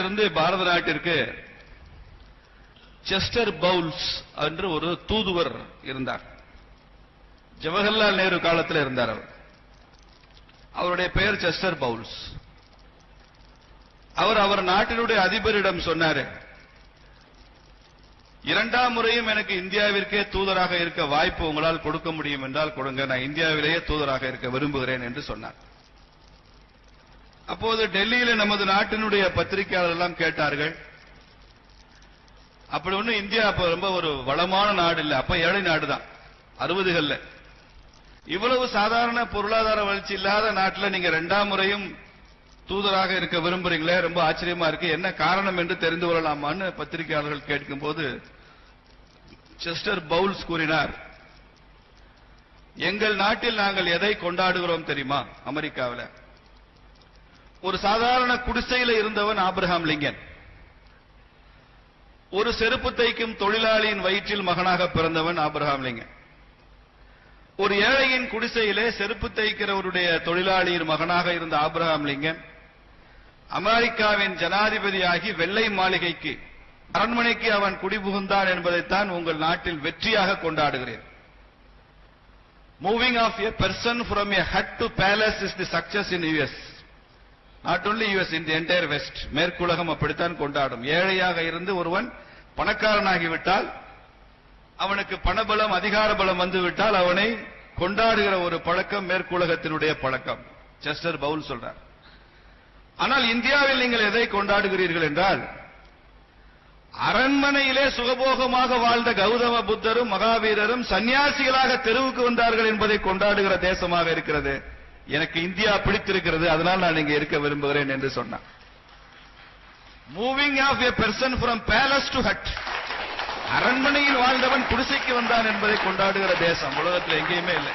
இருந்து பாரத நாட்டிற்கு Chester bowls என்று ஒரு தூதுவர் இருந்தார். ஜவஹர்லால் நேரு காலத்தில் இருந்தார் அவர். அவருடைய பெயர் செஸ்டர் பவுல்ஸ் அவர் அவர் நாட்டினுடைய அதிபரிடம் சொன்னார் இரண்டாம் முறையும் எனக்கு இந்தியாவிற்கே தூதராக இருக்க வாய்ப்பு உங்களால் கொடுக்க முடியும் என்றால் கொடுங்க. நான் இந்தியாவிலேயே தூதராக இருக்க விரும்புகிறேன் என்று சொன்னார். அப்போது டெல்லியில நமது நாட்டினுடைய பத்திரிகையாளர் எல்லாம் கேட்டார்கள். அப்படி ஒண்ணு இந்தியா அப்ப ரொம்ப ஒரு வளமான நாடு இல்லை அப்ப ஏழை நாடு தான் அறுபதுகள்ல. இவ்வளவு சாதாரண பொருளாதார வளர்ச்சி இல்லாத நாட்டில் நீங்க ரெண்டாம் முறையும் தூதராக இருக்க விரும்புறீங்களே ரொம்ப ஆச்சரியமா இருக்கு. என்ன காரணம் என்று தெரிந்து கொள்ளலாமான்னு பத்திரிகையாளர்கள் கேட்கும்போது செஸ்டர் பவுல்ஸ் கூறினார் எங்கள் நாட்டில் நாங்கள் எதை கொண்டாடுகிறோம் தெரியுமா அமெரிக்காவில்? ஒரு சாதாரண குடிசையில இருந்தவன் ஆப்ரஹாம் லிங்கன். ஒரு செருப்பு தைக்கும் தொழிலாளியின் வயிற்றில் மகனாக பிறந்தவன் ஆப்ரஹாம் லிங்கன். ஒரு ஏழையின் குடிசையிலே செருப்பு தைக்கிறவருடைய தொழிலாளியின் மகனாக இருந்த ஆப்ரஹாம் லிங்கன் அமெரிக்காவின் ஜனாதிபதியாகி வெள்ளை மாளிகைக்கு அரண்மனைக்கு அவன் குடிபுகுந்தான் என்பதைத்தான் உங்கள் நாட்டில் வெற்றியாக கொண்டாடுகிறேன். Moving of a person from a hut to palace is the success in US not only US இந்த தி என்டையர் வெஸ்ட் மேற்குலகம் அப்படித்தான் கொண்டாடும். ஏழையாக இருந்து ஒருவன் பணக்காரனாகிவிட்டால் அவனுக்கு பணபலம் அதிகார பலம் வந்துவிட்டால் அவனை கொண்டாடுகிற ஒரு பழக்கம் மேற்குலகத்தினுடைய பழக்கம். செஸ்டர் பவுல் சொல்றார். ஆனால் இந்தியாவில் நீங்கள் எதை கொண்டாடுகிறீர்கள் என்றால் அரண்மனையிலே சுகபோகமாக வாழ்ந்த கௌதம புத்தரும் மகாவீரரும் சன்னியாசிகளாக தெருவுக்கு வந்தார்கள் என்பதை கொண்டாடுகிற தேசமாக இருக்கிறது. எனக்கு இந்தியா பிடித்திருக்கிறது அதனால் நான் இங்க இருக்க விரும்புகிறேன் என்று சொன்னான். Moving of a person from palace to hut அரண்மனையில் வாழ்ந்தவன் குடிசைக்கு வந்தான் என்பதை கொண்டாடுகிற தேசம். உலகத்தில் எங்கேயுமே இல்லை.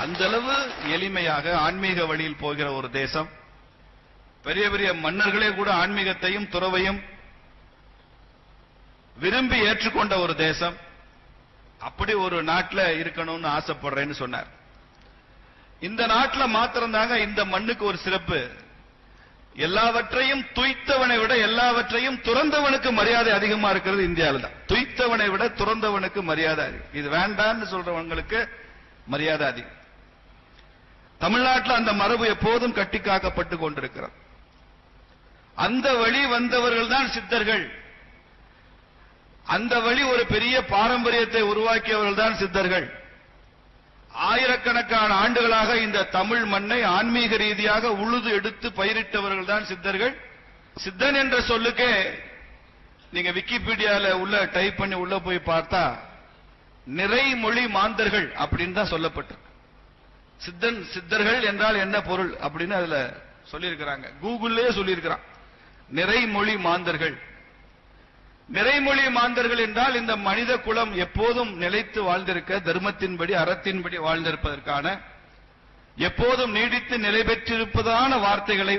அந்த அளவு எளிமையாக ஆன்மீக வழியில் போகிற ஒரு தேசம். பெரிய பெரிய மன்னர்களே கூட ஆன்மீகத்தையும் துறவையும் விரும்பி ஏற்றுக்கொண்ட ஒரு தேசம். அப்படி ஒரு நாட்டில் இருக்கணும்னு ஆசைப்படுறேன்னு சொன்னார். இந்த நாட்டில் மாத்திரம்தாங்க இந்த மண்ணுக்கு ஒரு சிறப்பு. எல்லாவற்றையும் துய்த்தவனை விட எல்லாவற்றையும் துறந்தவனுக்கு மரியாதை அதிகமா இருக்கிறது இந்தியாவில் தான். துய்த்தவனை விட துறந்தவனுக்கு மரியாதை அதிகம். இது வேண்டாம்னு சொல்றவங்களுக்கு மரியாதை அதிகம். தமிழ்நாட்டில் அந்த மரபு எப்போதும் கட்டி காக்கப்பட்டு கொண்டிருக்கிறது. அந்த வழி வந்தவர்கள் தான் சித்தர்கள். அந்த வழி ஒரு பெரிய பாரம்பரியத்தை உருவாக்கியவர்கள் தான் சித்தர்கள். ஆயிரக்கணக்கான ஆண்டுகளாக இந்த தமிழ் மண்ணை ஆன்மீக ரீதியாக உழுது எடுத்து பயிரிட்டவர்கள் தான் சித்தர்கள். சித்தன் என்ற சொல்லுக்கே நீங்க விக்கிபீடியால உள்ள டைப் பண்ணி உள்ள போய் பார்த்தா நிறைமொழி மாந்தர்கள் அப்படின்னு தான் சொல்லப்பட்டிருக்கு. சித்தன் சித்தர்கள் என்றால் என்ன பொருள் அப்படின்னு அதுல சொல்லியிருக்கிறாங்க. கூகுள்லயே சொல்லியிருக்கிறான். நிறைமொழி மாந்தர்கள் நிறைமொழி மாந்தர்கள் என்றால் இந்த மனித குலம் எப்போதும் நிலைத்து வாழ்ந்திருக்க தர்மத்தின்படி அறத்தின்படி வாழ்ந்திருப்பதற்கான எப்போதும் நீடித்து நிலை பெற்றிருப்பதான வார்த்தைகளை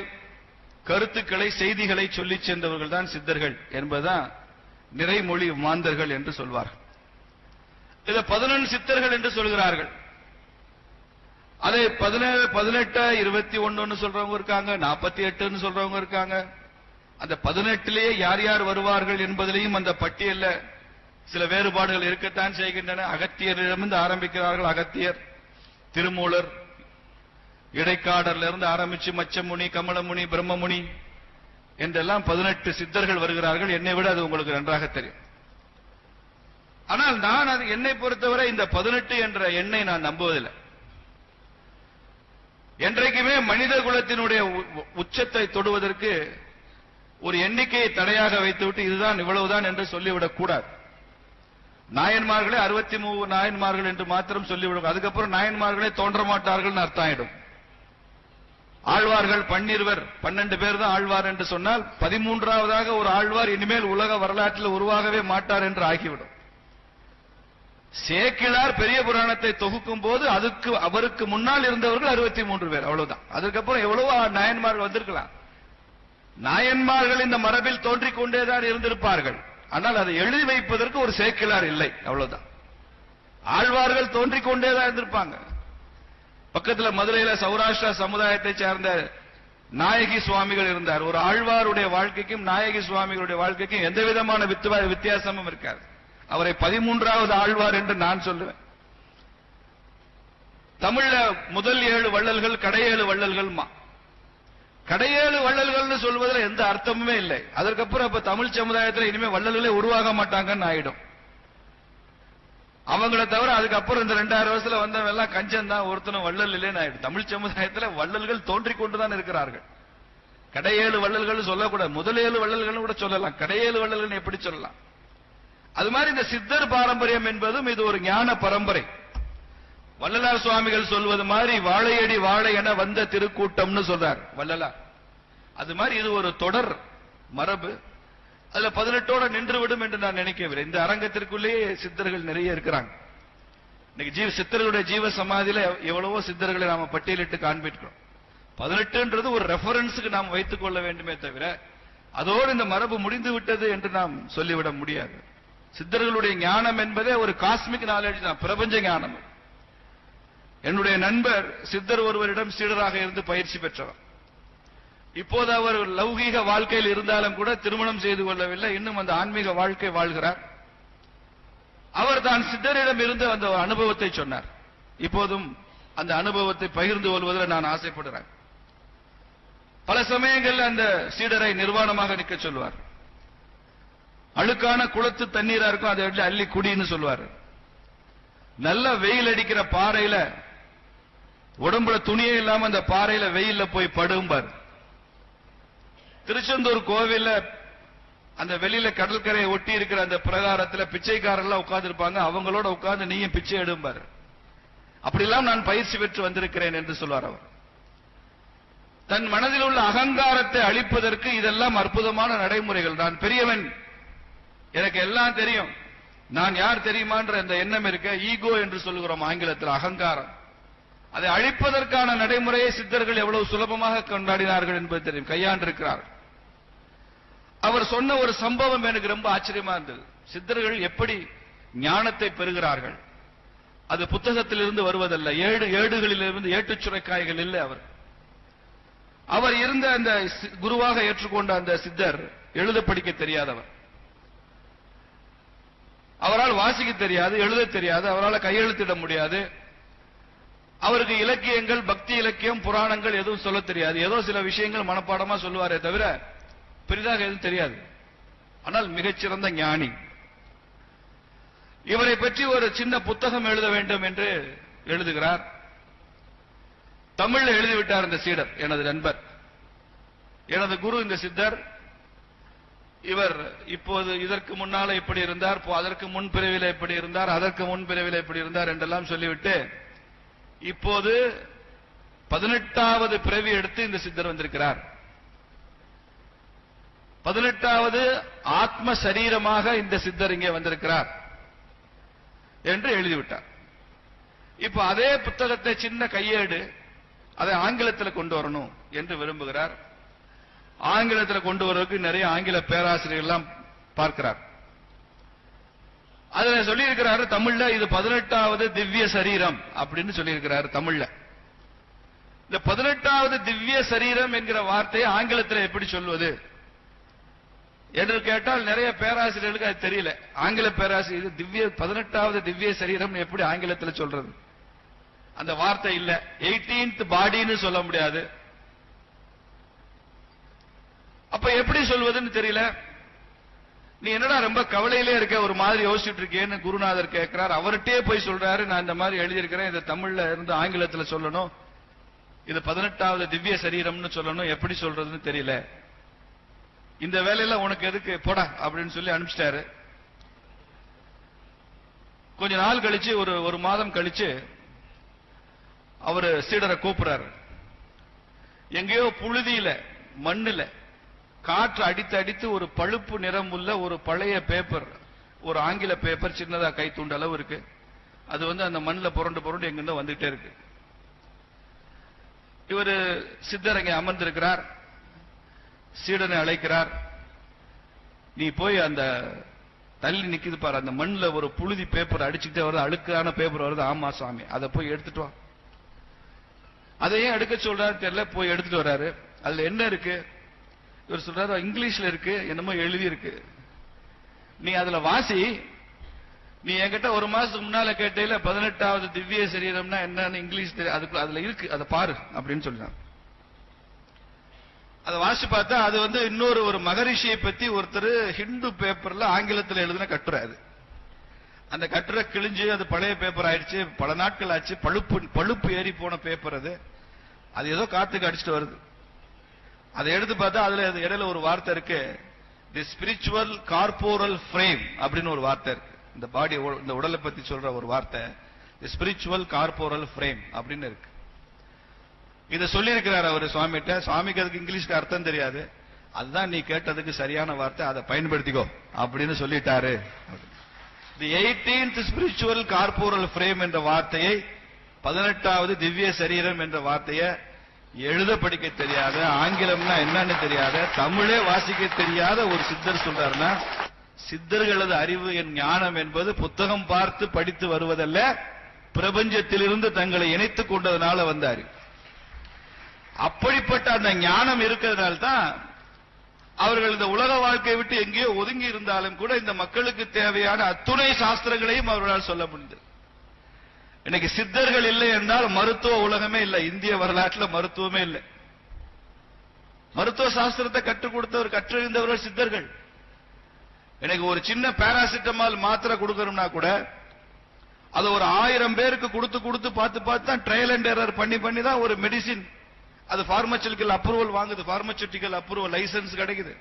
கருத்துக்களை செய்திகளை சொல்லிச் சென்றவர்கள் தான் சித்தர்கள் என்பதுதான் நிறைமொழி மாந்தர்கள் என்று சொல்வார்கள். இதை பதினொன்று சித்தர்கள் என்று சொல்கிறார்கள். அதை பதினேழு பதினெட்டு இருபத்தி ஒன்னு சொல்றவங்க இருக்காங்க நாற்பத்தி எட்டுன்னு சொல்றவங்க இருக்காங்க. அந்த பதினெட்டிலேயே யார் யார் வருவார்கள் என்பதிலையும் அந்த பட்டியல்ல சில வேறுபாடுகள் இருக்கத்தான் செய்கின்றன. அகத்தியரிடமிருந்து ஆரம்பிக்கிறார்கள் அகத்தியர் திருமூலர் இடைக்காடர்ல இருந்து ஆரம்பிச்சு மச்சமுனி கமலமுனி பிரம்மமுனி என்றெல்லாம் பதினெட்டு சித்தர்கள் வருகிறார்கள். என்னை விட அது உங்களுக்கு நன்றாக தெரியும். ஆனால் நான் அது என்னை பொறுத்தவரை இந்த பதினெட்டு என்ற எண்ணை நான் நம்புவதில்லை. என்றைக்குமே மனித குலத்தினுடைய உ- உச்சத்தை தொடுவதற்கு ஒரு எண்ணிக்கையை தடையாக வைத்துவிட்டு இதுதான் இவ்வளவுதான் என்று சொல்லிவிடக் கூடாது. நாயன்மார்களே அறுபத்தி மூணு நாயன்மார்கள் என்று மாத்திரம் சொல்லிவிடும் அதுக்கப்புறம் நாயன்மார்களே தோன்ற மாட்டார்கள் அர்த்தம் ஆயிடும் ஆழ்வார்கள் பன்னிருவர் பன்னெண்டு பேர் தான் ஆழ்வார் என்று சொன்னால் பதிமூன்றாவதாக ஒரு ஆழ்வார் இனிமேல் உலக வரலாற்றில் உருவாகவே மாட்டார் என்று ஆகிவிடும். சேக்கிழார் பெரிய புராணத்தை தொகுக்கும் போது அதுக்கு அவருக்கு முன்னால் இருந்தவர்கள் அறுபத்தி மூன்று பேர் அவ்வளவுதான். அதுக்கப்புறம் எவ்வளவோ நாயன்மார்கள் வந்திருக்கலாம். நாயன்மார்கள் இந்த மரபில் தோன்றிக் கொண்டேதான் இருந்திருப்பார்கள். ஆனால் அதை எழுதி வைப்பதற்கு ஒரு சேக்கிலார் இல்லை. அவ்வளவுதான். ஆழ்வார்கள் தோன்றிக் கொண்டேதான் இருந்திருப்பாங்க. பக்கத்துல மதுரையில சௌராஷ்டிரா சமுதாயத்தை சார்ந்த நாயகி சுவாமிகள் இருந்தார். ஒரு ஆழ்வாருடைய வாழ்க்கைக்கும் நாயகி சுவாமிகளுடைய வாழ்க்கைக்கும் எந்த விதமான வித்து வித்தியாசமும் இருக்காது. அவரை பதிமூன்றாவது ஆழ்வார் என்று நான் சொல்லுவேன். தமிழ்ல முதல் ஏழு வள்ளல்கள் கடையேழு வள்ளல்கள்மா. கடையேழு வள்ளல்கள்னு சொல்வதில் எந்த அர்த்தமுமே இல்லை. அதற்கப்புறம் அப்ப தமிழ் சமுதாயத்துல இனிமே வள்ளல்களே உருவாக மாட்டாங்கன்னு ஆயிடும். அவங்கள தவிர அதுக்கப்புறம் இந்த ரெண்டாயிரம் வருஷத்துல வந்தவன் எல்லாம் கஞ்சன் தான் ஒருத்தனும் வள்ளல் இல்லைன்னு ஆயிடும். தமிழ் சமுதாயத்துல வள்ளல்கள் தோன்றிக் கொண்டுதான் இருக்கிறார்கள். கடையேழு வள்ளல்கள் சொல்லக்கூடாது. முதல் ஏழு வள்ளல்கள் கூட சொல்லலாம். கடையேழு வள்ளல்கள் எப்படி சொல்லலாம்? அது மாதிரி இந்த சித்தர் பாரம்பரியம் என்பதும் இது ஒரு ஞான பரம்பரை. வள்ளலார் சுவாமிகள் சொல்வது மாதிரி வாழையடி வாழை என வந்த திருக்கூட்டம்னு சொல்றார். வள்ளலார். அது மாதிரி இது ஒரு தொடர் மரபு. அதுல பதினெட்டோட நின்று விடும் என்று நான் நினைக்கவில்லை. இந்த அரங்கத்திற்குள்ளேயே சித்தர்கள் நிறைய இருக்கிறாங்க. இன்னைக்கு ஜீவ சித்தர்களுடைய ஜீவ சமாதியில எவ்வளவோ சித்தர்களை நாம பட்டியலிட்டு காண்பிக்கிறோம். பதினெட்டுன்றது ஒரு ரெஃபரன்ஸுக்கு நாம் வைத்துக் கொள்ள வேண்டுமே தவிர அதோடு இந்த மரபு முடிந்து விட்டது என்று நாம் சொல்லிவிட முடியாது. சித்தர்களுடைய ஞானம் என்பதே ஒரு காஸ்மிக் நாலேஜ் தான் பிரபஞ்ச ஞானம். என்னுடைய நண்பர் சித்தர் ஒருவரிடம் சீடராக இருந்து பயிற்சி பெற்றவர். இப்போது அவர் லௌகீக வாழ்க்கையில் இருந்தாலும் கூட திருமணம் செய்து கொள்ளவில்லை. இன்னும் அந்த ஆன்மீக வாழ்க்கை வாழ்கிறார். அவர் தான் சித்தரிடம் இருந்து அந்த அனுபவத்தை சொன்னார். இப்போதும் அந்த அனுபவத்தை பகிர்ந்து கொள்வதில் நான் ஆசைப்படுறேன். பல சமயங்களில் அந்த சீடரை நிர்வாணமாக நிற்க சொல்வார். அழுக்கான குளத்து தண்ணீரா இருக்கும் அதை அள்ளி குடின்னு சொல்லுவார் நல்ல வெயில் அடிக்கிற பாறையில உடம்புல துணியே இல்லாம அந்த பாறையில வெயில்ல போய் படும்பார் திருச்செந்தூர் கோவில்ல அந்த வெளியில கடற்கரையை ஒட்டி இருக்கிற அந்த பிரகாரத்துல பிச்சைக்காரர்லாம் உட்கார்ந்து இருப்பாங்க அவங்களோட உட்கார்ந்து நீயும் பிச்சை எடும்பார் அப்படிலாம் நான் பயிற்சி பெற்று வந்திருக்கிறேன் என்று சொல்வார் அவர். தன் மனதில் உள்ள அகங்காரத்தை அழிப்பதற்கு இதெல்லாம் அற்புதமான நடைமுறைகள். நான் பெரியவன். எனக்கு எல்லாம் தெரியும். நான் யார் தெரியுமான்ற அந்த எண்ணம் இருக்க ஈகோ என்று சொல்கிறோம் ஆங்கிலத்தில் அகங்காரம். அதை அழிப்பதற்கான நடைமுறையை சித்தர்கள் எவ்வளவு சுலபமாக கொண்டாடினார்கள் என்பது தெரியும். கையாண்டிருக்கிறார். அவர் சொன்ன ஒரு சம்பவம் எனக்கு ரொம்ப ஆச்சரியமா இருந்தது. சித்தர்கள் எப்படி ஞானத்தை பெறுகிறார்கள்? அது புத்தகத்திலிருந்து வருவதல்ல. ஏடு ஏடுகளிலிருந்து ஏட்டுச் சுரைக்காய்கள் இல்லை அவர். அவர் இருந்த அந்த சி- குருவாக ஏற்றுக்கொண்ட அந்த சித்தர் எழுத படிக்க தெரியாதவர். அவரால் வாசிக்க தெரியாது எழுத தெரியாது அவரால் கையெழுத்திட முடியாது. அவருக்கு இலக்கியங்கள் பக்தி இலக்கியம் புராணங்கள் எதுவும் சொல்ல தெரியாது. ஏதோ சில விஷயங்கள் மனப்பாடமா சொல்லுவாரே தவிர பெரிதாக எதுவும் தெரியாது. ஆனால் மிகச்சிறந்த ஞானி. இவரை பற்றி ஒரு சின்ன புத்தகம் எழுத வேண்டும் என்று எழுதுகிறார். தமிழ்ல எழுதிவிட்டார் இந்த சீடர் எனது நண்பர். எனது குரு இந்த சித்தர். இவர் இப்போது இதற்கு முன்னால இப்படி இருந்தார் போ- அதற்கு முன் பிரிவில் இப்படி இருந்தார் அதற்கு முன் பிரிவில் இப்படி இருந்தார் என்றெல்லாம் சொல்லிவிட்டு இப்போது பதினெட்டாவது பிறவி எடுத்து இந்த சித்தர் வந்திருக்கிறார். பதினெட்டாவது ஆத்ம சரீரமாக இந்த சித்தர் இங்கே வந்திருக்கிறார் என்று எழுதிவிட்டார். இப்ப அதே புத்தகத்தை சின்ன கையேடு அதை ஆங்கிலத்தில் கொண்டு வரணும் என்று விரும்புகிறார். ஆங்கிலத்தில் கொண்டு வருவதற்கு நிறைய ஆங்கில பேராசிரியர்கள் எல்லாம் பார்க்கிறார். அதுல சொல்லியிருக்கிறாரு தமிழ்ல இது பதினெட்டாவது திவ்ய சரீரம் அப்படின்னு சொல்லியிருக்கிறாரு தமிழ்ல. இந்த பதினெட்டாவது திவ்ய சரீரம் என்கிற வார்த்தையை ஆங்கிலத்தில் எப்படி சொல்வது? என்று கேட்டால் நிறைய பேராசிரியர்களுக்கு அது தெரியல. ஆங்கில பேராசிரியர் திவ்ய பதினெட்டாவது திவ்ய சரீரம் எப்படி ஆங்கிலத்தில் சொல்றது? அந்த வார்த்தை இல்ல. எயிட்டீன்த் பாடின்னு சொல்ல முடியாது. அப்ப எப்படி சொல்வதுன்னு தெரியல. நீ என்னடா ரொம்ப கவலையிலே இருக்க? ஒரு மாதிரி யோசிச்சுட்டு இருக்கேன்னு குருநாதர் கேட்கிறார். அவர்கிட்டயே போய் சொல்றாரு நான் இந்த மாதிரி எழுதியிருக்கிறேன். இதை தமிழ்ல இருந்து ஆங்கிலத்துல சொல்லணும். இது பதினெட்டாவது திவ்ய சரீரம்னு சொல்லணும். எப்படி சொல்றதுன்னு தெரியல. இந்த வேலையில உனக்கு எதுக்கு? போடா அப்படின்னு சொல்லி அனுப்பிச்சிட்டாரு. கொஞ்ச நாள் கழிச்சு ஒரு ஒரு மாதம் கழிச்சு அவரு சீடரை கூப்பிடுறாரு. எங்கேயோ புழுதியில மண்ணுல காற்று அடித்து அடித்து ஒரு பழுப்பு நிறம் உள்ள ஒரு பழைய பேப்பர் ஒரு ஆங்கில பேப்பர் சின்னதா கை தூண்ட அளவு இருக்கு. அது வந்து அந்த மண்ணில் புரண்டு புரண்டு எங்கிருந்தோ வந்துட்டே இருக்கு. இவர் சித்தர் அங்கே அமர்ந்திருக்கிறார். சீடனை அழைக்கிறார். நீ போய் அந்த தள்ளி நிக்குது பாரு அந்த மண்ணுல ஒரு புழுதி பேப்பர் அடிச்சுக்கிட்டே வருது அழுக்கான பேப்பர் வருது. ஆமா சாமி அதை போய் எடுத்துட்டு வா. அதை ஏன் எடுக்க சொல்றாரு தெரியல போய் எடுத்துட்டு வர்றாரு. அதுல என்ன இருக்கு? இவர் சொல்றாரு இங்கிலீஷ்ல இருக்கு என்னமோ எழுதி இருக்கு நீ அதுல வாசி நீ என்கிட்ட ஒரு மாசத்துக்கு முன்னால கேட்டையில பதினெட்டாவது திவ்ய சரீரம்னா என்னன்னு இங்கிலீஷ் தெரி- அதுக்கு அதுல இருக்கு அதை பாரு அப்படின்னு சொல்லிட்டான் அதை வாசி பார்த்தா அது வந்து இன்னொரு ஒரு மகரிஷியை பத்தி ஒருத்தர் ஹிந்து பேப்பர்ல ஆங்கிலத்துல எழுதின கட்டுரை அது. அந்த கட்டுரை கிழிஞ்சு அது பழைய பேப்பர் ஆயிடுச்சு பல நாட்கள் ஆச்சு பழுப்பு பழுப்பு ஏறி போன பேப்பர் அது. அது ஏதோ காத்துக்கு அடிச்சுட்டு வருது. அதை எடுத்து பார்த்தா அதுல அது இடையில ஒரு வார்த்தை இருக்கு. தி ஸ்பிரிச்சுவல் கார்போரல் ஃப்ரேம் அப்படின்னு ஒரு வார்த்தை இருக்கு. இந்த பாடி இந்த உடலை பத்தி சொல்ற ஒரு வார்த்தை. தி ஸ்பிரிச்சுவல் கார்போரல் ஃப்ரேம் அப்படின்னு இருக்கு. இதை சொல்லியிருக்கிறார் அவர் சுவாமிகிட்ட. சுவாமிக்கு அதுக்கு இங்கிலீஷ்க்கு அர்த்தம் தெரியாது. அதுதான் நீ கேட்டதுக்கு சரியான வார்த்தை. அதை பயன்படுத்திக்கோ அப்படின்னு சொல்லிட்டாரு. The eighteenth spiritual corporal frame என்ற வார்த்தையை பதினெட்டாவது திவ்ய சரீரம் என்ற வார்த்தையை எழுத படிக்க தெரியாத ஆங்கிலம்னா என்னன்னு தெரியாத தமிழே வாசிக்க தெரியாத ஒரு சித்தர் சொல்றாருன்னா சித்தர்களது அறிவு என் ஞானம் என்பது புத்தகம் பார்த்து படித்து வருவதல்ல பிரபஞ்சத்திலிருந்து தங்களை இணைத்துக் கொண்டதனால வந்த அறிவு அப்படிப்பட்ட அந்த ஞானம் இருக்கிறதுனால தான் அவர்கள் இந்த உலக வாழ்க்கையை விட்டு எங்கேயோ ஒதுங்கி இருந்தாலும் கூட இந்த மக்களுக்கு தேவையான அத்துணை சாஸ்திரங்களையும் அவர்களால் சொல்ல முடிந்தது. இன்னைக்கு சித்தர்கள் இல்லை என்றால் மருத்துவ உலகமே இல்லை. இந்திய வரலாற்றுல மருத்துவமே இல்லை. மருத்துவ சாஸ்திரத்தை கற்றுக் கொடுத்தவர் கற்றறிந்தவர்கள் சித்தர்கள். எனக்கு ஒரு சின்ன பாராசிட்டமால் மாத்திரை கொடுக்கணும்னா கூட அது ஒரு ஆயிரம் பேருக்கு கொடுத்து கொடுத்து பார்த்து பார்த்து தான் ட்ரையல் அண்ட் எரர் பண்ணி பண்ணி தான் ஒரு மெடிசின் அது பார்மசூட்டிக்கல் அப்ரூவல் வாங்குது. பார்மசூட்டிக்கல் அப்ரூவல் லைசன்ஸ் கிடைக்குது.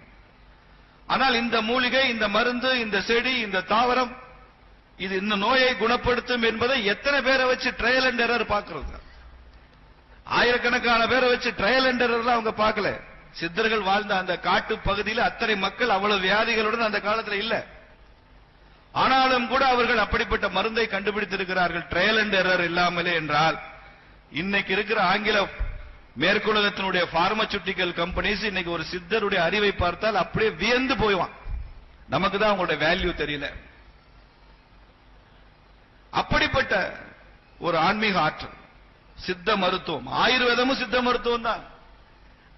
ஆனால் இந்த மூலிகை இந்த மருந்து இந்த செடி இந்த தாவரம் இது இந்த நோயை குணப்படுத்தும் என்பதை எத்தனை பேரை வச்சு ட்ரையல் அண்ட் எரர் பார்க்கறது? ஆயிரக்கணக்கான பேரை வச்சு ட்ரையல் அண்ட் எரர் அவங்க பார்க்கல. சித்தர்கள் வாழ்ந்த அந்த காட்டு பகுதியில் அத்தனை மக்கள் அவ்வளவு வியாதிகளுடன் அந்த காலத்துல இல்ல. ஆனாலும் கூட அவர்கள் அப்படிப்பட்ட மருந்தை கண்டுபிடித்திருக்கிறார்கள். ட்ரையல் அண்ட் எரர் இல்லாமலே என்றால் இன்னைக்கு இருக்கிற ஆங்கில மேற்குலகத்தினுடைய பார்மசூட்டிக்கல் கம்பெனிஸ் இன்னைக்கு ஒரு சித்தருடைய அறிவை பார்த்தால் அப்படியே வியந்து போய்வான். நமக்கு தான் அவங்களுடைய வேல்யூ தெரியல. அப்படிப்பட்ட ஒரு ஆன்மீக ஆற்றல். சித்த மருத்துவம். ஆயுர்வேதமும் சித்த மருத்துவம் தான்.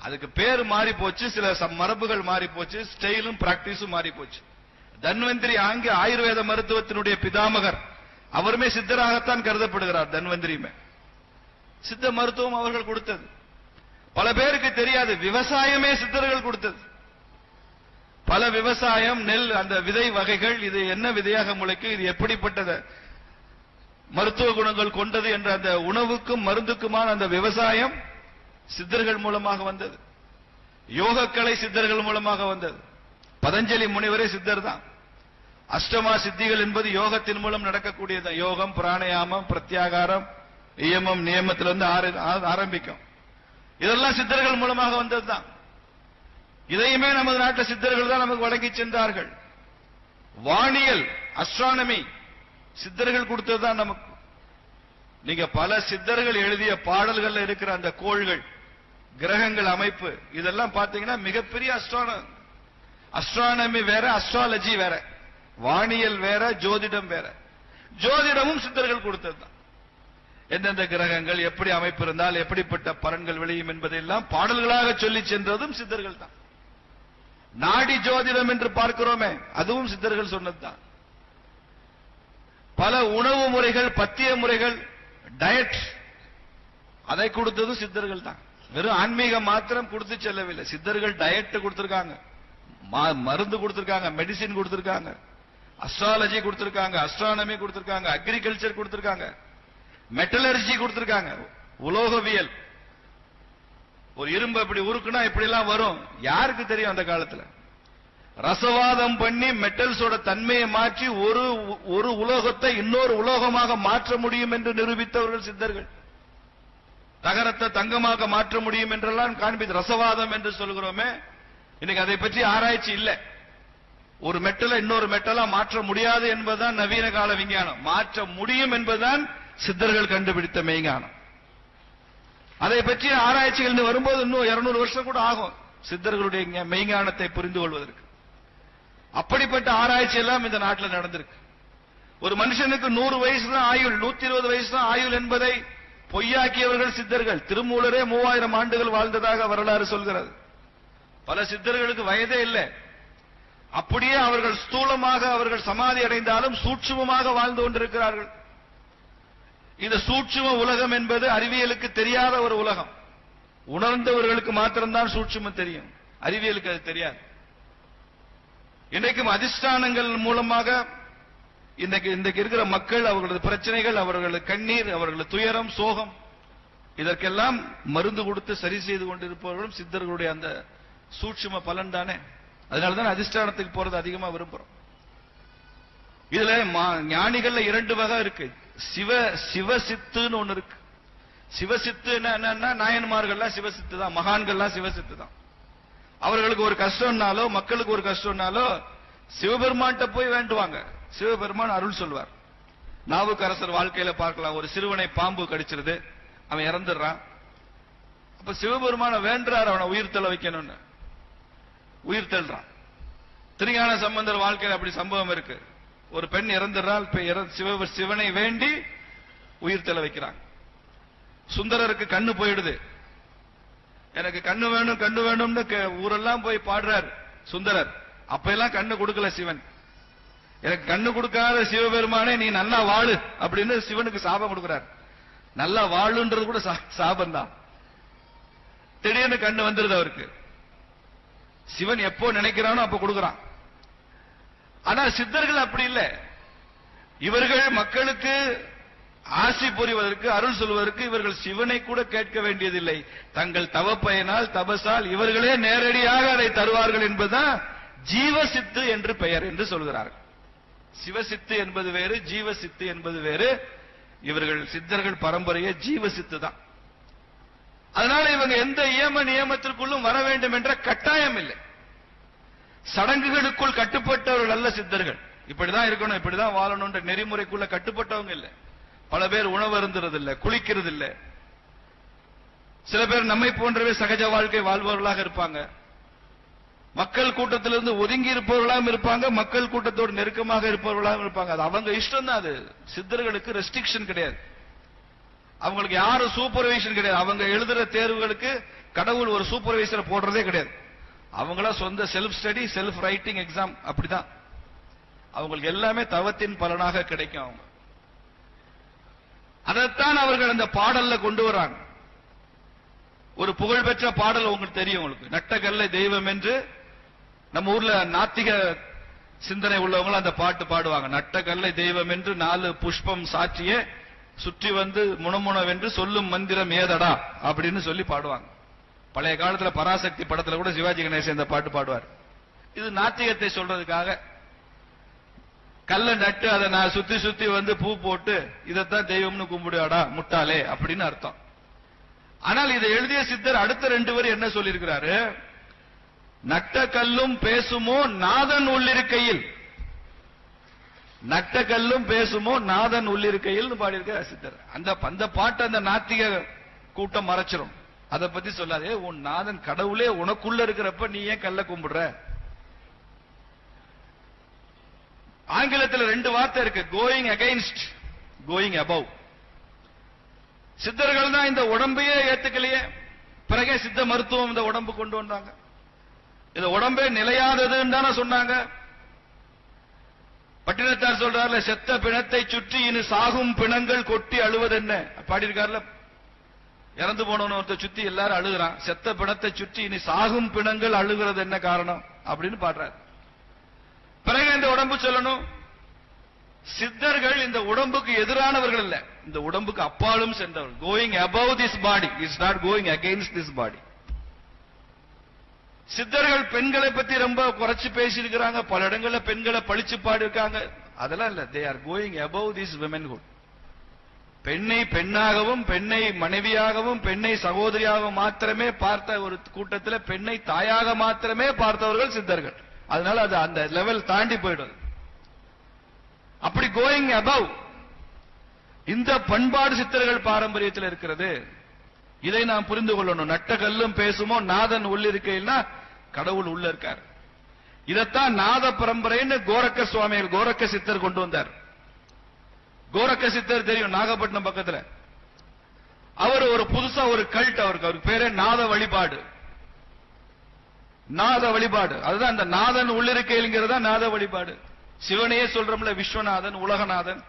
அதுக்கு பேர் மாறி போச்சு சில மரபுகள் மாறி போச்சு ஸ்டைலும் பிராக்டிஸும் மாறி போச்சு. தன்வந்திரி ஆங்கில ஆயுர்வேத மருத்துவத்தினுடைய பிதாமகர் அவருமே சித்தராகத்தான் கருதப்படுகிறார் தன்வந்திரியுமே. சித்த மருத்துவம் அவர்கள் கொடுத்தது. பல பேருக்கு தெரியாது விவசாயமே சித்தர்கள் கொடுத்தது. பல விவசாயம் நெல் அந்த விதை வகைகள் இது என்ன விதையாக முளைக்கும் இது எப்படிப்பட்டது? மருத்துவ குணங்கள் கொண்டது என்ற அந்த உணவுக்கும் மருந்துக்குமான அந்த விவசாயம் சித்தர்கள் மூலமாக வந்தது. யோகக்கலை சித்தர்கள் மூலமாக வந்தது. பதஞ்சலி முனிவரே சித்தர் தான். அஷ்டமா சித்திகள் என்பது யோகத்தின் மூலம் நடக்கக்கூடியது யோகம் பிராணயாமம் பிரத்யாகாரம் நியமம் நியமத்திலிருந்து ஆரம்பிக்கும். இதெல்லாம் சித்தர்கள் மூலமாக வந்ததுதான் இதையுமே நமது நாட்டில் சித்தர்கள் தான் நமக்கு வழங்கி சென்றார்கள். வானியல் அஸ்ட்ரானமி சித்தர்கள் கொடுத்ததுதான் நமக்கு. நீங்க பல சித்தர்கள் எழுதிய பாடல்கள்ல இருக்கிற அந்த கோள்கள் கிரகங்கள் அமைப்பு இதெல்லாம் பாத்தீங்கன்னா மிகப்பெரிய அஸ்ட்ரான அஸ்ட்ரானமி வேற அஸ்ட்ராலஜி வேற வானியல் வேற ஜோதிடம் வேற. ஜோதிடமும் சித்தர்கள் கொடுத்ததுதான். எந்தெந்த கிரகங்கள் எப்படி அமைப்பு இருந்தால் எப்படிப்பட்ட பலன்கள் விளையும் என்பதையெல்லாம் பாடல்களாக சொல்லி சென்றதும் சித்தர்கள் தான் நாடி ஜோதிடம் என்று பார்க்கிறோமே அதுவும் சித்தர்கள் சொன்னதுதான். பல உணவு முறைகள் பத்திய முறைகள் டயட் அதை கொடுத்தது சித்தர்கள் தான். வெறும் ஆன்மீகம் மாத்திரம் கொடுத்து செல்லவில்லை. சித்தர்கள் டயட் கொடுத்திருக்காங்க. மருந்து கொடுத்திருக்காங்க மெடிசின் கொடுத்திருக்காங்க அஸ்ட்ராலஜி கொடுத்திருக்காங்க அஸ்ட்ரானமி கொடுத்திருக்காங்க அக்ரிகல்ச்சர் கொடுத்திருக்காங்க மெட்டலர்ஜி கொடுத்திருக்காங்க. உலோகவியல். ஒரு இரும்பு இப்படி உருக்குனா இப்படி எல்லாம் வரும். யாருக்கு தெரியும் அந்த காலத்துல? ரசவாதம் பண்ணி மெட்டல்ஸோட தன்மையை மாற்றி ஒரு ஒரு உலோகத்தை இன்னொரு உலோகமாக மாற்ற முடியும் என்று நிரூபித்தவர்கள் சித்தர்கள். தகரத்தை தங்கமாக மாற்ற முடியும் என்றெல்லாம் காண்பித்து ரசவாதம் என்று சொல்கிறோமே. இன்னைக்கு அதை பற்றி ஆராய்ச்சி இல்லை. ஒரு மெட்டலை இன்னொரு மெட்டலா மாற்ற முடியாது என்பதுதான் நவீன கால விஞ்ஞானம். மாற்ற முடியும் என்பதுதான் சித்தர்கள் கண்டுபிடித்த மெய்ஞானம். அதை பற்றிய ஆராய்ச்சிகள் வரும்போது இன்னும் 200 வருஷம் கூட ஆகும் சித்தர்களுடைய மெய்ஞானத்தை புரிந்து கொள்வதற்கு. அப்படிப்பட்ட ஆராய்ச்சி எல்லாம் இந்த நாட்டில் நடந்திருக்கு. ஒரு மனுஷனுக்கு நூறு வயசு தான் ஆயுள் நூத்தி இருபது வயசு தான் ஆயுள் என்பதை பொய்யாக்கியவர்கள் சித்தர்கள். திருமூலரே மூவாயிரம் ஆண்டுகள் வாழ்ந்ததாக வரலாறு சொல்கிறது. பல சித்தர்களுக்கு வயதே இல்லை. அப்படியே அவர்கள் ஸ்தூலமாக அவர்கள் சமாதி அடைந்தாலும் சூட்சுமமாக வாழ்ந்து கொண்டிருக்கிறார்கள். இந்த சூட்சும உலகம் என்பது அறிவியலுக்கு தெரியாத ஒரு உலகம். உணர்ந்தவர்களுக்கு மாத்திரம்தான் சூட்சுமம் தெரியும். அறிவியலுக்கு அது தெரியாது. இன்றைக்கும் அதிஷ்டானங்கள் மூலமாக இன்றைக்கு இன்றைக்கு இருக்கிற மக்கள் அவர்களது பிரச்சனைகள் அவர்களது கண்ணீர் அவர்களது துயரம் சோகம் இதற்கெல்லாம் மருந்து கொடுத்து சரி செய்து கொண்டிருப்பவர்களும் சித்தர்களுடைய அந்த சூட்சும பலன் தானே. அதனாலதான் அதிஷ்டானத்துக்கு போறது அதிகமா விரும்புறோம். இதுல மா- ஞானிகள்ல இரண்டு வகை இருக்கு. சிவ சிவசித்துன்னு ஒண்ணு இருக்கு. சிவசித்து என்னன்னா நாயன்மார்கள்லாம் சிவசித்து தான் மகான்கள்லாம் சிவசித்து தான் அவர்களுக்கு ஒரு கஷ்டம்னாலோ மக்களுக்கு ஒரு கஷ்டம்னாலோ சிவபெருமான்கிட்ட போய் வேண்டுவாங்க. சிவபெருமான் அருள் சொல்வார். நாவுக்கரசர் வாழ்க்கையில பார்க்கலாம். ஒரு சிறுவனை பாம்பு கடிச்சிருது. அவன் இறந்துடுறான். அப்ப சிவபெருமான வேண்டுறார் அவனை உயிர் தள்ள வைக்கணும்னு. உயிர் தள்ளுறான். திருஞான சம்பந்தர் வாழ்க்கையில அப்படி சம்பவம் இருக்கு. ஒரு பெண் இறந்துடுறால் சிவ சிவனை வேண்டி உயிர் தள்ள வைக்கிறாங்க. சுந்தரருக்கு கண்ணு போயிடுது. எனக்கு கண்ணு வேணும் கண்ணு வேணும்னு ஊரெல்லாம் போய் பாடுறார் சுந்தரர். அப்ப எல்லாம் கண்ணு கொடுக்கல சிவன். எனக்கு கண்ணு கொடுக்காத சிவபெருமானே நீ நல்லா வாழு அப்படின்னு சிவனுக்கு சாபம் கொடுக்கிறார். நல்லா வாழுன்றது கூட சாபம் தான் திடீர்னு கண்ணு வந்துருது அவருக்கு. சிவன் எப்போ நினைக்கிறானோ அப்ப கொடுக்கிறான். ஆனா சித்தர்கள் அப்படி இல்ல. இவர்கள் மக்களுக்கு ஆசி புரிவதற்கு அருள் சொல்வதற்கு இவர்கள் சிவனை கூட கேட்க வேண்டியதில்லை. தங்கள் தவப்பயனால் தபசால் இவர்களே நேரடியாக அதை தருவார்கள் என்பதுதான் ஜீவசித்து என்று பெயர் என்று சொல்கிறார்கள். சிவசித்து என்பது வேறு ஜீவசித்து என்பது வேறு. இவர்கள் சித்தர்கள் பரம்பரையே ஜீவசித்து தான். அதனால இவங்க எந்த இயம நியமத்திற்குள்ளும் வர வேண்டும் என்ற கட்டாயம் இல்லை. சடங்குகளுக்குள் கட்டுப்பட்டவர்கள் அல்ல சித்தர்கள். இப்படிதான் இருக்கணும் இப்படிதான் வாழணும்ன்ற நெறிமுறைக்குள்ள கட்டுப்பட்டவங்க இல்லை. பல பேர் உணவு அருந்துறது இல்ல குளிக்கிறது இல்ல சில பேர் நம்மை போன்றவே சகஜ வாழ்க்கை வாழ்பவர்களாக இருப்பாங்க. மக்கள் கூட்டத்திலிருந்து ஒதுங்கி இருப்பவர்களாகவும் இருப்பாங்க மக்கள் கூட்டத்தோடு நெருக்கமாக இருப்பவர்களாகவும் இருப்பாங்க. அது அவங்க இஷ்டம் தான் அது. சித்தர்களுக்கு ரெஸ்ட்ரிக்ஷன் கிடையாது. அவங்களுக்கு யாரும் சூப்பர்வைசன் கிடையாது. அவங்க எழுதுற தேர்வுகளுக்கு கடவுள் ஒரு சூப்பர்வைசரை போடுறதே கிடையாது. அவங்களா சொந்த self study self writing exam அப்படிதான். அவங்களுக்கு எல்லாமே தவத்தின் பலனாக கிடைக்கும் அவங்க. அதைத்தான் அவர்கள் அந்த பாடல்ல கொண்டு வராங்க. ஒரு புகழ்பெற்ற பாடல் உங்களுக்கு தெரியும் உங்களுக்கு. நட்டகல்ல தெய்வம் என்று நம்ம ஊர்ல நாத்திக சிந்தனை உள்ளவங்க அந்த பாட்டு பாடுவாங்க. நட்டகல்லை தெய்வம் என்று நாலு புஷ்பம் சாற்றிய சுற்றி வந்து முணமுணவென்று சொல்லும் மந்திரம் ஏதடா அப்படின்னு சொல்லி பாடுவாங்க. பழைய காலத்துல பராசக்தி படத்துல கூட சிவாஜி கணேசன் இந்த பாட்டு பாடுவார். இது நாத்திகத்தை சொல்றதுக்காக கல்ல நட்டு அதை நான் சுத்தி சுத்தி வந்து பூ போட்டு இதைத்தான் தெய்வம்னு கும்பிடுவாடா முட்டாளே அப்படின்னு அர்த்தம். ஆனால் இதை எழுதிய சித்தர் அடுத்த ரெண்டு பேர் என்ன சொல்லியிருக்கிறாரு? நட்ட கல்லும் பேசுமோ நாதன் உள்ளிருக்கையில். நட்ட கல்லும் பேசுமோ நாதன் உள்ளிருக்கையில் பாடியிருக்கார் சித்தர். அந்த அந்த பாட்டு அந்த நாத்திக கூட்டம் மறைச்சிரும். அதை பத்தி சொல்லாதே உன் நாதன் கடவுளே உனக்குள்ள இருக்கிறப்ப நீ ஏன் கல்ல கும்பிடுற? ஆங்கிலத்தில் ரெண்டு வார்த்தை இருக்கு. கோயிங் அகைன்ஸ்ட் கோயிங் அபவ் சித்தர்கள் தான் இந்த உடம்பையே ஏத்துக்கலையே. பிறகே சித்த மருத்துவம் இந்த உடம்பு கொண்டு வந்தாங்க. இந்த உடம்பே நிலையாததுன்னு தானே சொன்னாங்க. பட்டினத்தார் சொல்றாருல செத்த பிணத்தை சுற்றி இனி சாகும் பிணங்கள் கொட்டி அழுவது என்ன பாடியிருக்காருல இறந்து போனவன ஒருத்தர் சுத்தி எல்லாரும் அழுகுறான். செத்த பிணத்தை சுற்றி இனி சாகும் பிணங்கள் அழுகிறது என்ன காரணம்? அப்படின்னு பாடுறாரு. இந்த உடம்பு சொல்லணும்? சித்தர்கள் இந்த உடம்புக்கு எதிரானவர்கள் இல்ல. இந்த உடம்புக்கு அப்பாலும் சென்றவர்கள். Going above this body is not going against this body சித்தர்கள் பெண்களை பத்தி ரொம்ப குறைச்சு பேசியிருக்கிறாங்க. பல இடங்கள்ல பெண்களை பழிச்சு பாடிருக்காங்க அதெல்லாம் இல்ல. They are going above this womenhood பெண்ணை பெண்ணாகவும் பெண்ணை மனைவியாகவும் பெண்ணை சகோதரியாகவும் மாத்திரமே பார்த்த ஒரு கூட்டத்தில் பெண்ணை தாயாக மாத்திரமே பார்த்தவர்கள் சித்தர்கள். அதனால அது அந்த லெவல் தாண்டி போயிடும். அப்படி கோயிங் அபவ் இந்த பண்பாடு சித்தர்கள் பாரம்பரியத்தில் இருக்கிறது. இதை நாம் புரிந்து கொள்ளணும். நட்ட கல்லும் பேசுமோ நாதன் உள்ளிருக்கையில்னா கடவுள் உள்ள இருக்கார். இதைத்தான் நாத பரம்பரைன்னு கோரக்க சுவாமிகள் கோரக்க சித்தர் கொண்டு வந்தார். கோரக்க சித்தர் தெரியும் நாகப்பட்டினம் பக்கத்துல. அவர் ஒரு புதுசா ஒரு கல்ட் அவருக்கு. அவருக்கு பேரே நாத வழிபாடு. நாத வழிபாடு. அதுதான் அந்த நாதன் உள்ளிருக்கைங்கிறதா நாத வழிபாடு. சிவனையே சொல்றோம்ல விஸ்வநாதன் உலகநாதன்.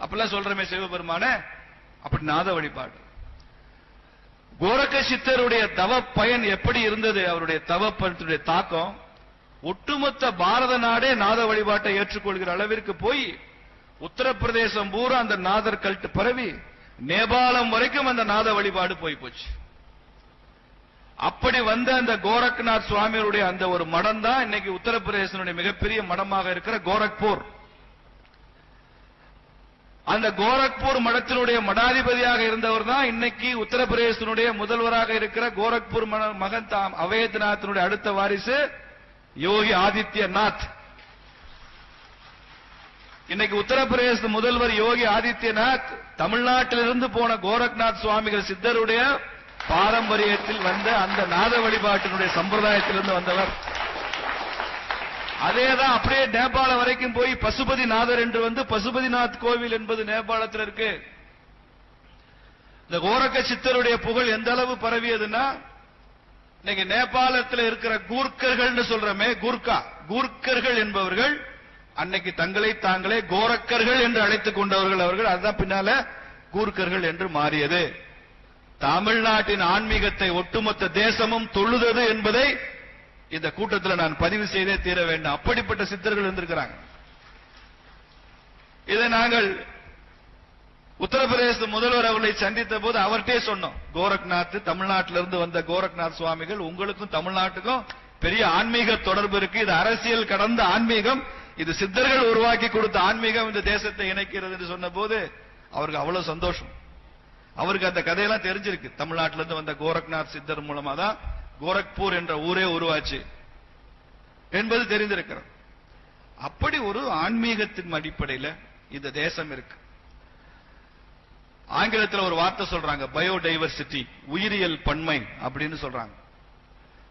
அப்பெல்லாம் சொல்றமே சிவபெருமான. அப்படி நாத வழிபாடு. கோரக்க சித்தருடைய தவ பயன் எப்படி இருந்தது? அவருடைய தவ தாக்கம். ஒட்டுமொத்த பாரத நாடே நாத வழிபாட்டை ஏற்றுக்கொள்கிற அளவிற்கு போய் உத்தரப்பிரதேசம் பூரா அந்த நாதர் கல்ட்டு பரவி நேபாளம் வரைக்கும் அந்த நாத வழிபாடு போய் போச்சு. அப்படி வந்த அந்த கோரக்நாத் சுவாமியுடைய அந்த ஒரு மடம் தான் இன்னைக்கு உத்தரப்பிரதேசனுடைய மிகப்பெரிய மடமாக இருக்கிற கோரக்பூர். அந்த கோரக்பூர் மடத்தினுடைய மடாதிபதியாக இருந்தவர் தான் இன்னைக்கு உத்தரப்பிரதேசனுடைய முதல்வராக இருக்கிற கோரக்பூர் மன- மகன் தாம் அவேத்நாத்தினுடைய அடுத்த வாரிசு யோகி ஆதித்யநாத். இன்னைக்கு உத்தரப்பிரதேச முதல்வர் யோகி ஆதித்யநாத் தமிழ்நாட்டிலிருந்து போன கோரக்நாத் சுவாமிகள் சித்தருடைய பாரம்பரியத்தில் வந்த அந்த நாத வழிபாட்டினுடைய சம்பிரதாயத்திலிருந்து வந்தவர். அதேதான் அப்படியே நேபாளம் வரைக்கும் போய் பசுபதிநாதர் என்று வந்து பசுபதிநாத் கோவில் என்பது நேபாளத்தில் இருக்கு. இந்த கோரக்க சித்தருடைய புகழ் எந்த அளவு பரவியதுன்னா இன்னைக்கு நேபாளத்தில் இருக்கிற கூர்க்கர்கள் சொல்றமே கூர்க்கா. கூர்க்கர்கள் என்பவர்கள் அன்னைக்கு தங்களை தாங்களே கோரக்கர்கள் என்று அழைத்துக் கொண்டவர்கள் அவர்கள். அதுதான் பின்னால கூர்க்கர்கள் என்று மாறியது. தமிழ்நாட்டின் ஆன்மீகத்தை ஒட்டுமொத்த தேசமும் தொழுதது என்பதை இந்த கூட்டத்தில் நான் பதிவு செய்தே தீர வேண்டும். அப்படிப்பட்ட சித்தர்கள் இருந்திருக்கிறாங்க. இதை நாங்கள் உத்தரப்பிரதேச முதல்வர் அவர்களை சந்தித்த போது அவர்கிட்டே சொன்னோம். கோரக்நாத் தமிழ்நாட்டிலிருந்து வந்த கோரக்நாத் சுவாமிகள் உங்களுக்கும் தமிழ்நாட்டுக்கும் பெரிய ஆன்மீக தொடர்பு இருக்கு. இது அரசியல் கடந்த ஆன்மீகம். இது சித்தர்கள் உருவாக்கி கொடுத்த ஆன்மீகம். இந்த தேசத்தை இணைக்கிறது என்று சொன்ன போது அவருக்கு அவ்வளவு சந்தோஷம். அவருக்கு அந்த கதையெல்லாம் தெரிஞ்சிருக்கு. தமிழ்நாட்டில இருந்து வந்த கோரக்நாத் சித்தர் மூலமா தான் கோரக்பூர் என்ற ஊரே உருவாச்சு என்பது தெரிந்திருக்கிறது. அப்படி ஒரு ஆன்மீகத்தின் அடிப்படையில் இந்த தேசம் இருக்கு. ஆங்கிலத்தில் ஒரு வார்த்தை சொல்றாங்க பயோடைவர்சிட்டி உயிரியல் பன்மை அப்படின்னு சொல்றாங்க.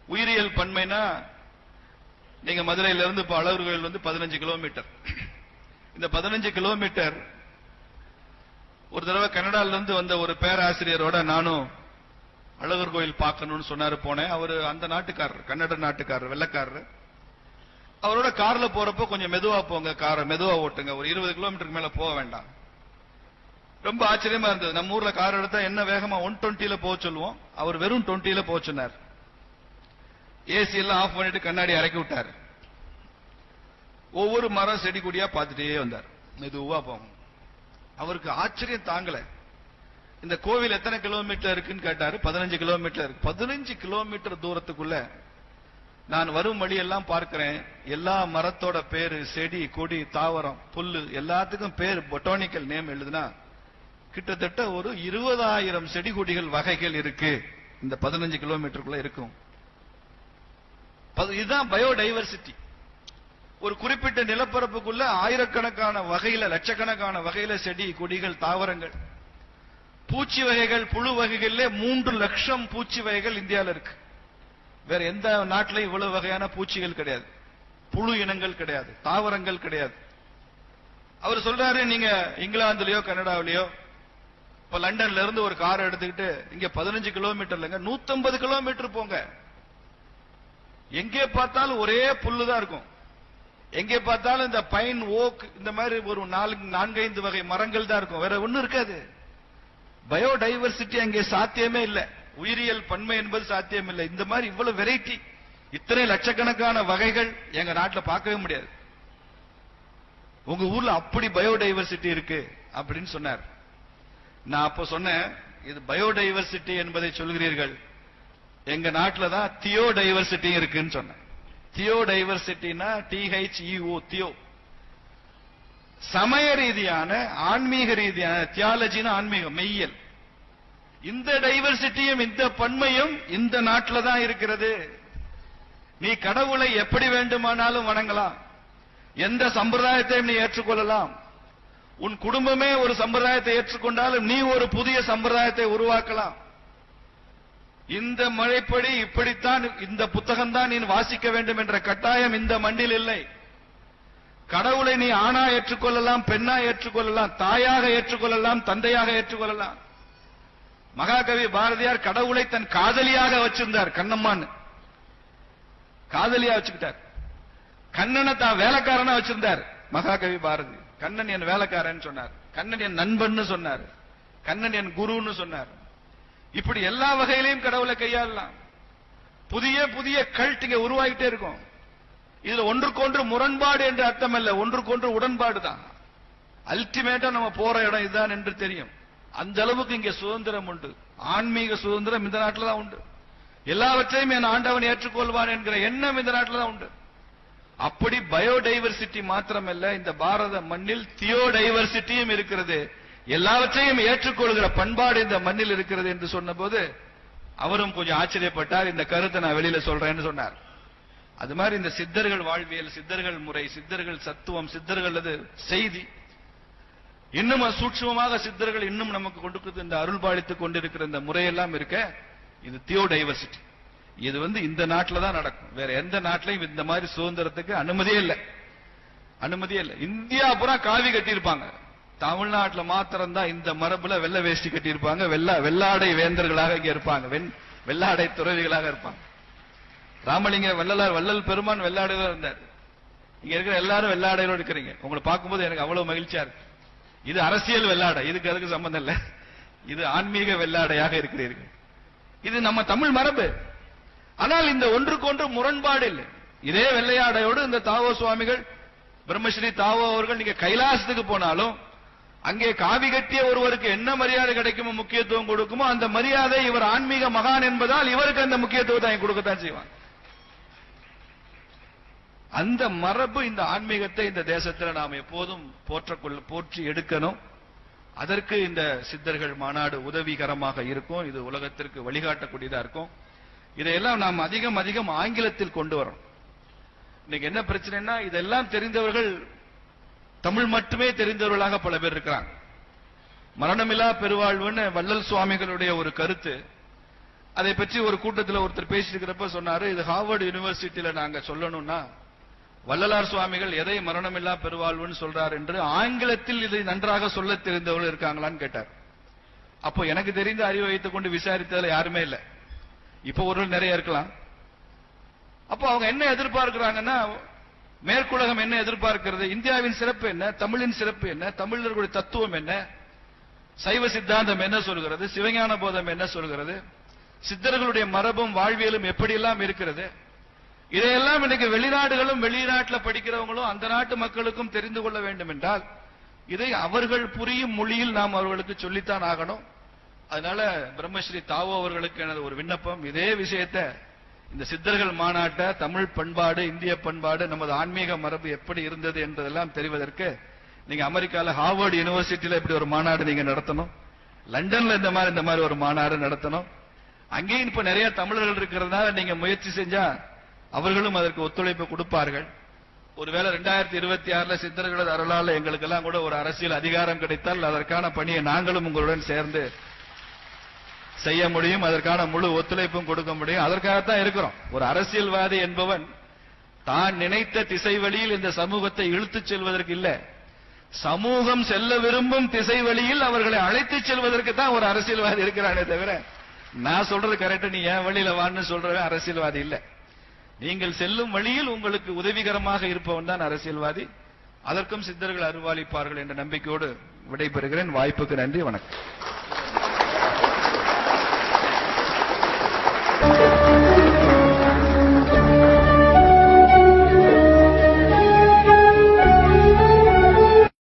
உயிரியல் பன்மைனா நீங்க மதுரையில இருந்து இப்ப வந்து பதினஞ்சு கிலோமீட்டர். இந்த பதினஞ்சு கிலோமீட்டர் ஒரு தடவை கனடால இருந்து வந்த ஒரு பேராசிரியரோட நானும் அழகர் கோயில் பார்க்கணும்னு சொன்னாரு போனேன். அவர் அந்த நாட்டுக்காரர் கன்னட நாட்டுக்காரர் வெள்ளக்காரர். அவரோட கார்ல போறப்போ கொஞ்சம் மெதுவா போங்க காரை மெதுவா ஓட்டுங்க. ஒரு இருபது கிலோமீட்டருக்கு மேல போக வேண்டாம். ரொம்ப ஆச்சரியமா இருந்தது. நம்ம ஊர்ல கார் எடுத்தா என்ன வேகமா ஒன் டுவெண்ட்டில போக சொல்லுவோம். அவர் வெறும் டுவெண்ட்டில போக சொன்னார். ஏசி எல்லாம் ஆஃப் பண்ணிட்டு கண்ணாடி இறக்கி விட்டார். ஒவ்வொரு மரம் செடி கொடியா பார்த்துட்டே வந்தார். மெதுவா போகும் அவருக்கு ஆச்சரியம் தாங்கல. இந்த கோவில் எத்தனை கிலோமீட்டர் இருக்குன்னு கேட்டாரு. பதினஞ்சு கிலோமீட்டர் இருக்கு. பதினஞ்சு கிலோமீட்டர் தூரத்துக்குள்ள நான் வரும் வழியெல்லாம் பார்க்கிறேன். எல்லா மரத்தோட பேரு செடி கொடி தாவரம் புல்லு எல்லாத்துக்கும் பேர் பொட்டானிக்கல் நேம் எழுதுனா கிட்டத்தட்ட ஒரு இருபதாயிரம் செடி கொடிகள் வகைகள் இருக்கு. இந்த பதினஞ்சு கிலோமீட்டருக்குள்ள இருக்கும். இதுதான் பயோடைவர்சிட்டி ஒரு குறிப்பிட்ட நிலப்பரப்புக்குள்ள ஆயிரக்கணக்கான வகையில லட்சக்கணக்கான வகையில செடி கொடிகள் தாவரங்கள். பூச்சி வகைகள் புழு வகைகள்ல மூன்று லட்சம் பூச்சி வகைகள் இந்தியால இருக்கு. வேற எந்த நாட்டிலையும் இவ்வளவு வகையான பூச்சிகள் கிடையாது. புழு இனங்கள் கிடையாது. தாவரங்கள் கிடையாது. அவர் சொல்றாரு நீங்க இங்கிலாந்துலயோ கனடாவிலயோ இப்ப லண்டன்ல இருந்து ஒரு கார் எடுத்துக்கிட்டு இங்க பதினஞ்சு கிலோமீட்டர் இல்லைங்க நூத்தி ஐம்பது கிலோமீட்டர் போங்க. எங்கே பார்த்தாலும் ஒரே புல்லு தான் இருக்கும். எங்கே பார்த்தாலும் இந்த பைன் ஓக் இந்த மாதிரி ஒரு நாலு நான்கைந்து வகை மரங்கள் தான் இருக்கும். வேற ஒன்னும் இருக்காது. பயோடைவர்சிட்டி அங்கே சாத்தியமே இல்லை. உயிரியல் பன்மை என்பது சாத்தியம் இல்லை. இந்த மாதிரி இவ்வளவு வெரைட்டி இத்தனை லட்சக்கணக்கான வகைகள் எங்க நாட்டில் பார்க்கவே முடியாது. உங்க ஊர்ல அப்படி பயோடைவர்சிட்டி இருக்கு அப்படின்னு சொன்னார். நான் அப்ப சொன்னேன் இது பயோடைவர்சிட்டி என்பதை சொல்கிறீர்கள். எங்க நாட்டில் தான் தியோ டைவர்சிட்டி இருக்குன்னு சொன்னேன். Theo டைவர்சிட்டினா T H E O theo. சமய ரீதியான ஆன்மீக ரீதியான தியாலஜினா ஆன்மீகம் மெய்யல் இந்த டைவர்சிட்டியும் இந்த பன்மையும் இந்த நாட்டில தான் இருக்கிறது. நீ கடவுளை எப்படி வேண்டுமானாலும் வணங்கலாம். எந்த சம்பிரதாயத்தையும் நீ ஏற்றுக்கொள்ளலாம். உன் குடும்பமே ஒரு சம்பிரதாயத்தை ஏற்றுக்கொண்டாலும் நீ ஒரு புதிய சம்பிரதாயத்தை உருவாக்கலாம். இந்த மழைப்படி இப்படித்தான் இந்த புத்தகம் தான் நீ வாசிக்க வேண்டும் என்ற கட்டாயம் இந்த மண்டில் இல்லை. கடவுளை நீ ஆணா ஏற்றுக்கொள்ளலாம் பெண்ணா ஏற்றுக்கொள்ளலாம் தாயாக ஏற்றுக்கொள்ளலாம் தந்தையாக ஏற்றுக்கொள்ளலாம். மகாகவி பாரதியார் கடவுளை தன் காதலியாக வச்சிருந்தார் கண்ணம்மான்னு. காதலியா வச்சுக்கிட்டார். கண்ணனை தான் வேலைக்காரனா வச்சிருந்தார் மகாகவி பாரதி. கண்ணன் என் வேலைக்காரன் சொன்னார். கண்ணன் என் நண்பன்னு சொன்னார். கண்ணன் என் குருன்னு சொன்னார். இப்படி எல்லா வகையிலையும் கடவுளை கையாளலாம். புதிய புதிய கல்ட் இங்க உருவாகிட்டே இருக்கும். இதுல ஒன்றுக்கொன்று முரண்பாடு என்று அர்த்தம் அல்ல ஒன்றுக்கொன்று உடன்பாடு தான். அல்டிமேட்டா நம்ம போற இடம் இதுதான் என்று தெரியும். அந்த அளவுக்கு இங்க சுதந்திரம் உண்டு. ஆன்மீக சுதந்திரம் இந்த நாட்டில் தான் உண்டு. எல்லாவற்றையும் என் ஆண்டவன் ஏற்றுக்கொள்வான் என்கிற எண்ணம் இந்த நாட்டில் தான் உண்டு. அப்படி பயோடைவர்சிட்டி மாத்திரமல்ல இந்த பாரத மண்ணில் தியோடைவர்சிட்டியும் இருக்கிறது. எல்லாவற்றையும் ஏற்றுக்கொள்கிற பண்பாடு இந்த மண்ணில் இருக்கிறது என்று சொன்னபோது அவரும் கொஞ்சம் ஆச்சரியப்பட்டார். இந்த கருத்தை நான் வெளியில சொல்றேன்னு சொன்னார். அது மாதிரி இந்த சித்தர்கள் வாழ்வியல் சித்தர்கள் முறை சித்தர்கள் சத்துவம் சித்தர்கள் அது செய்தி. இன்னும் சூட்சமமாக சித்தர்கள் இன்னும் நமக்கு கொடுக்கிறது இந்த அருள் பாலித்துக் கொண்டிருக்கிற இந்த முறையெல்லாம் இருக்க இது தியோடைவர்சிட்டி இது வந்து இந்த நாட்டில் தான் நடக்கும். வேற எந்த நாட்டிலையும் இந்த மாதிரி சுதந்திரத்துக்கு அனுமதியே இல்லை. அனுமதியே இல்லை. இந்தியா பூரா காவி கட்டியிருப்பாங்க. தமிழ்நாட்டுல மாத்திரம்தான் இந்த மரபுல வெள்ளை வேஷ்டி கட்டியிருப்பாங்க. வெள்ளா வெள்ளாடை வேந்தர்களாக இங்க இருப்பாங்க. வெண் வெள்ளாடை துறவிகளாக இருப்பாங்க. ராமலிங்க வள்ளலார் வள்ளல் பெருமான் வெள்ளாடையில இருந்தார். இங்க இருக்கிற எல்லாரும் வெள்ளாடையோட இருக்கிறீங்க. உங்களை பார்க்கும்போது எனக்கு அவ்வளவு மகிழ்ச்சியா இருக்கு. இது அரசியல் வெள்ளாடை. இதுக்கு அதுக்கு சம்பந்தம் இல்ல. இது ஆன்மீக வெள்ளாடையாக இருக்கிறீர்கள். இது நம்ம தமிழ் மரபு. ஆனால் இந்த ஒன்றுக்கொன்று முரண்பாடு இல்லை. இதே வெள்ளையாடையோடு இந்த தாவோ சுவாமிகள் பிரம்மஸ்ரீ தாவோ அவர்கள் நீங்க கைலாசத்துக்கு போனாலும் அங்கே காவி கட்டிய ஒருவருக்கு என்ன மரியாதை கிடைக்குமோ முக்கியத்துவம் கொடுக்குமோ அந்த மரியாதை இவர் ஆன்மீக மகான் என்பதால் இவருக்கு அந்த முக்கியத்துவத்தை கொடுக்கத்தான் செய்வாங்க. அந்த மரபு இந்த ஆன்மீகத்தை இந்த தேசத்துல நாம் எப்போதும் போற்றக்கொள்ள போற்றி எடுக்கணும். அதற்கு இந்த சித்தர்கள் மாநாடு உதவிகரமாக இருக்கும். இது உலகத்திற்கு வழிகாட்டக்கூடியதா இருக்கும். இதையெல்லாம் நாம் அதிகம் அதிகம் ஆங்கிலத்தில் கொண்டு வரோம் இன்னைக்கு என்ன பிரச்சனைனா இதெல்லாம் தெரிந்தவர்கள் தமிழ் மட்டுமே தெரிந்தவர்களாக பல பேர் இருக்கிறாங்க. மரணமில்லா பெருவாழ்வுன்னு வள்ளல் சுவாமிகளுடைய ஒரு கருத்து. அதை பற்றி ஒரு கூட்டத்தில் ஒருத்தர் பேசியிருக்கிறப்ப சொன்னாரு இது ஹார்வர்டு யூனிவர்சிட்டியில நாங்க சொல்லணும்னா வள்ளலார் சுவாமிகள் எதை மரணமில்லா பெருவாழ்வுன்னு சொல்றார் என்று ஆங்கிலத்தில் இதை நன்றாக சொல்ல தெரிந்தவர்கள் இருக்காங்களான்னு கேட்டார். அப்போ எனக்கு தெரிந்த அறிவை வைத்துக் கொண்டு விசாரித்ததுல யாருமே இல்லை. இப்போ ஒரு நிறைய இருக்கலாம். அப்போ அவங்க என்ன எதிர்பார்க்கிறாங்கன்னா மேற்குலகம் என்ன எதிர்பார்க்கிறது? இந்தியாவின் சிறப்பு என்ன? தமிழின் சிறப்பு என்ன? தமிழர்களுடைய தத்துவம் என்ன? சைவ சித்தாந்தம் என்ன சொல்கிறது? சிவஞான போதம் என்ன சொல்கிறது? சித்தர்களுடைய மரபும் வாழ்வியலும் எப்படியெல்லாம் இருக்கிறது? இதையெல்லாம் இன்னைக்கு வெளிநாடுகளும் வெளிநாட்டில் படிக்கிறவங்களும் அந்த நாட்டு மக்களுக்கும் தெரிந்து கொள்ள வேண்டும் என்றால் இதை அவர்கள் புரியும் மொழியில் நாம் அவர்களுக்கு சொல்லித்தான் ஆகணும். அதனால பிரம்மஸ்ரீ தாவோ அவர்களுக்கு எனது ஒரு விண்ணப்பம். இதே விஷயத்தை இந்த சித்தர்கள் மாநாட்டை தமிழ் பண்பாடு இந்திய பண்பாடு நமது ஆன்மீக மரபு எப்படி இருந்தது என்பதெல்லாம் தெரிவதற்கு நீங்க அமெரிக்கால ஹார்வர்டு யூனிவர்சிட்டியில இப்படி ஒரு மாநாடு நீங்க நடத்தணும். லண்டன்ல இந்த மாதிரி இந்த மாதிரி ஒரு மாநாடு நடத்தணும். அங்கேயும் இப்ப நிறைய தமிழர்கள் இருக்கிறதுனால நீங்க முயற்சி செஞ்சா அவர்களும் அதற்கு ஒத்துழைப்பு கொடுப்பார்கள். ஒருவேளை ரெண்டாயிரத்தி இருபத்தி ஆறுல சித்தர்களது அருளால எங்களுக்கெல்லாம் கூட ஒரு அரசியல் அதிகாரம் கிடைத்தால் அதற்கான பணியை நாங்களும் உங்களுடன் சேர்ந்து செய்ய முடியும் அதற்கான முழு ஒத்துழைப்பும் கொடுக்க முடியும். அதற்காகத்தான் இருக்கிறோம். ஒரு அரசியல்வாதி என்பவன் தான் நினைத்த திசை வழியில் இந்த சமூகத்தை இழுத்துச் செல்வதற்கு இல்ல. சமூகம் செல்ல விரும்பும் திசை வழியில் அவர்களை அழைத்துச் செல்வதற்கு தான் ஒரு அரசியல்வாதி இருக்கிறானே தவிர நான் சொல்றது கரெக்டா நீ என் வழியில வான்னு சொல்றவன் அரசியல்வாதி இல்ல. நீங்கள் செல்லும் வழியில் உங்களுக்கு உதவிகரமாக இருப்பவன் தான் அரசியல்வாதி. அதற்கும் சித்தர்கள் அருவாளிப்பார்கள் என்ற நம்பிக்கையோடு விடைபெறுகிறேன். வாய்ப்புக்கு நன்றி வணக்கம்.